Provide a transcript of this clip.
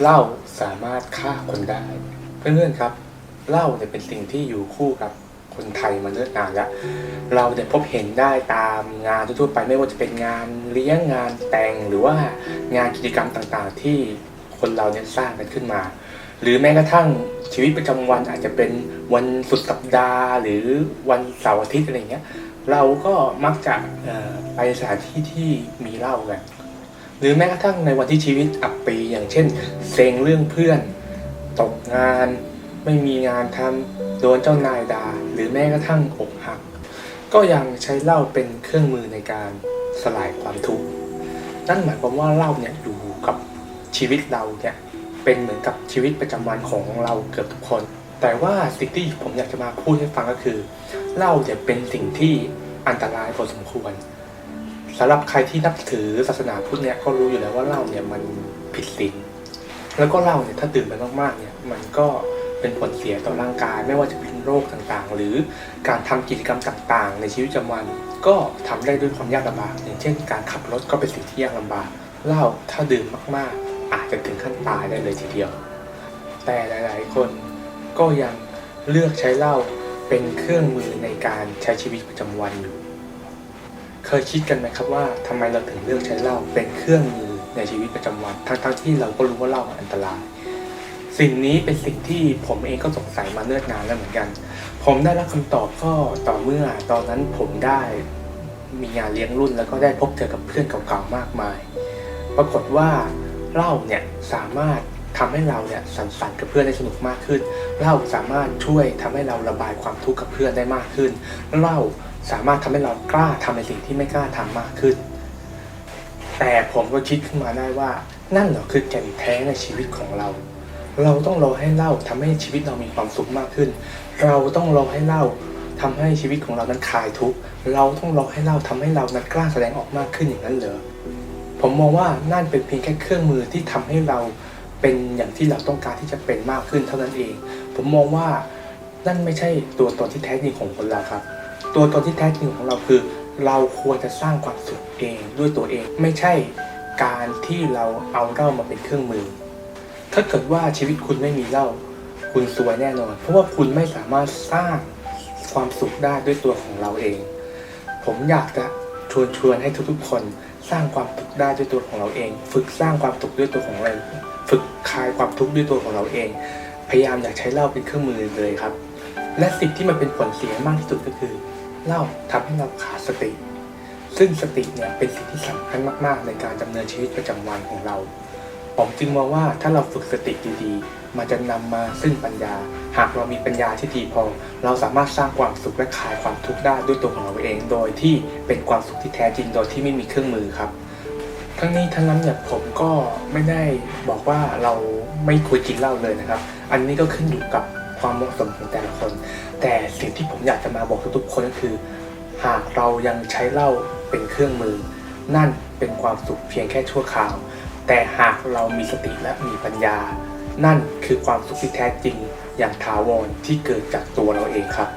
เหล้าสามารถฆ่าคนได้ เพื่อนๆครับเหล้าเนี่ยเป็นสิ่งที่อยู่คู่กับคนไทยมาเนิ่นนานแล้ว เราเนี่ยพบเห็นได้ตามงานทั่วไปไม่ว่าจะเป็นงานเลี้ยงงานแต่งหรือว่างานกิจกรรมต่างๆ ที่คนเราเนี่ยสร้างกันขึ้นมา หรือแม้กระทั่งชีวิตประจำวันอาจจะเป็นวันสุดสัปดาห์ หรือวันเสาร์อาทิตย์อะไรเงี้ยเราก็มักจะไปสถานที่ที่มีเหล้ากัน หรือแม้กระทั่งในวันที่ชีวิตอับปีอย่างเช่นเซ็งเรื่องเพื่อน ตกงาน ไม่มีงานทำโดนเจ้านายด่าหรือแม้กระทั่งอกหัก ก็ยังใช้เหล้าเป็นเครื่องมือในการสลายความทุกข์นั่นหมายความว่าเหล้าเนี่ยอยู่กับชีวิตเราเนี่ยเป็นเหมือนกับชีวิตประจำวันของเราเกือบทุกคน แต่ว่าสิ่งที่ผมอยากจะมาพูดให้ฟังก็คือเหล้าเนี่ยเป็นสิ่งที่อันตรายพอสมควร สำหรับใครที่นับถือศาสนาพุทธเนี่ยก็รู้อยู่แล้วว่าเหล้าเนี่ยมันผิดศีลแล้วก็เหล้าเนี่ยถ้าดื่มไปมากๆเนี่ยมันก็เป็นผลเสียต่อร่างกาย ไม่ว่าจะเป็นโรคต่างๆ หรือการทำกิจกรรมต่างๆ ในชีวิตประจำวันก็ทำได้ด้วยความยากลำบาก อย่างเช่น การขับรถก็เป็นสิ่งที่ยากลำบากเหล้าถ้าดื่มมากๆ อาจจะถึงขั้นตายได้เลยทีเดียว แต่หลายๆ คนก็ยังเลือกใช้เหล้าเป็นเครื่องมือในการใช้ชีวิตประจำวันอยู่ เคยคิดกันไหมครับว่าทำไมเราถึงเลือกใช้เหล้าเป็นเครื่องมือในชีวิตประจำวันทั้งๆที่เราก็รู้ว่าเหล้าอันตราย สิ่งนี้เป็นสิ่งที่ผมเองก็สงสัยมาเนิ่นนานแล้วเหมือนกัน ผมได้รับคำตอบก็ต่อเมื่อตอนนั้นผมได้มีงานเลี้ยงรุ่นแล้วก็ได้พบเจอกับเพื่อนเก่าๆมากมาย ปรากฏว่าเหล้าเนี่ยสามารถทำให้เราเนี่ยสังสรรค์กับเพื่อนได้สนุกมากขึ้นเหล้าสามารถช่วยทำให้เราระบายความทุกข์กับเพื่อนได้มากขึ้นเหล้า สามารถทำให้เรากล้าทำในสิ่งที่ไม่กล้าทำมากขึ้น แต่ผมก็คิดขึ้นมาได้ว่า นั่นเหรอคือแก่นแท้ในชีวิตของเรา เราต้องรอให้เล้าทำให้ชีวิตเรามีความสุขมากขึ้น เราต้องรอให้เล้าทำให้ชีวิตของเรานั้นคลายทุกข์เราต้องรอให้เล้าทำให้เรานั้นกล้าแสดงออกมากขึ้นอย่างนั้นเหรอผมมองว่านั่นเป็นเพียงแค่เครื่องมือที่ทำให้เราเป็นอย่างที่เราต้องการที่จะเป็นมากขึ้นเท่านั้นเอง ผมมองว่านั่นไม่ใช่ตัวตนที่แท้จริงของคนเราครับ ตัวตนที่แท้จริงของเราคือ เราควรจะสร้างความสุขเองด้วยตัวเอง ไม่ใช่การที่เราเอาเหล้ามาเป็นเครื่องมือ ถ้าเกิดว่าชีวิตคุณไม่มีเหล้าคุณซวยแน่นอน เพราะว่าคุณไม่สามารถสร้างความสุขได้ด้วยตัวของเราเอง ผมอยากจะชวนชวนให้ทุกๆ คนสร้างความสุขได้ด้วยตัวของเราเอง ฝึกสร้างความสุขด้วยตัวของเราฝึกคลายความทุกข์ด้วยตัวของเราเอง พยายามอย่าใช้เหล้าเป็นเครื่องมือเลยครับ และสิ่งที่มันเป็นผลเสียมากที่สุดก็คือเหล้าทำให้เราขาดสติ ซึ่งสติเนี่ยเป็นสิ่งที่สำคัญมาก ๆ ในการดำเนินชีวิตประจำวันของเรา ผมจึงมองว่าถ้าเราฝึกสติดีๆ มันจะนำมาซึ่งปัญญา หากเรามีปัญญาที่ดีพอ เราสามารถสร้างความสุขและคลายความทุกข์ได้ด้วยตัวของเราเอง โดยที่เป็นความสุขที่แท้จริงโดยที่ไม่มีเครื่องมือครับ ทั้งนี้ทั้งนั้นเนี่ยผมก็ไม่ได้บอกว่าเราไม่ควรกินเหล้าเลยนะครับ อันนี้ก็ขึ้นอยู่กับ ความเหมาะสมของแต่ละคน แต่สิ่งที่ผมอยากจะมาบอกทุกๆคนก็คือ หากเรายังใช้เหล้าเป็นเครื่องมือ นั่นเป็นความสุขเพียงแค่ชั่วคราว แต่หากเรามีสติและมีปัญญา นั่นคือความสุขที่แท้จริงอย่างถาวรที่เกิดจากตัวเราเองครับ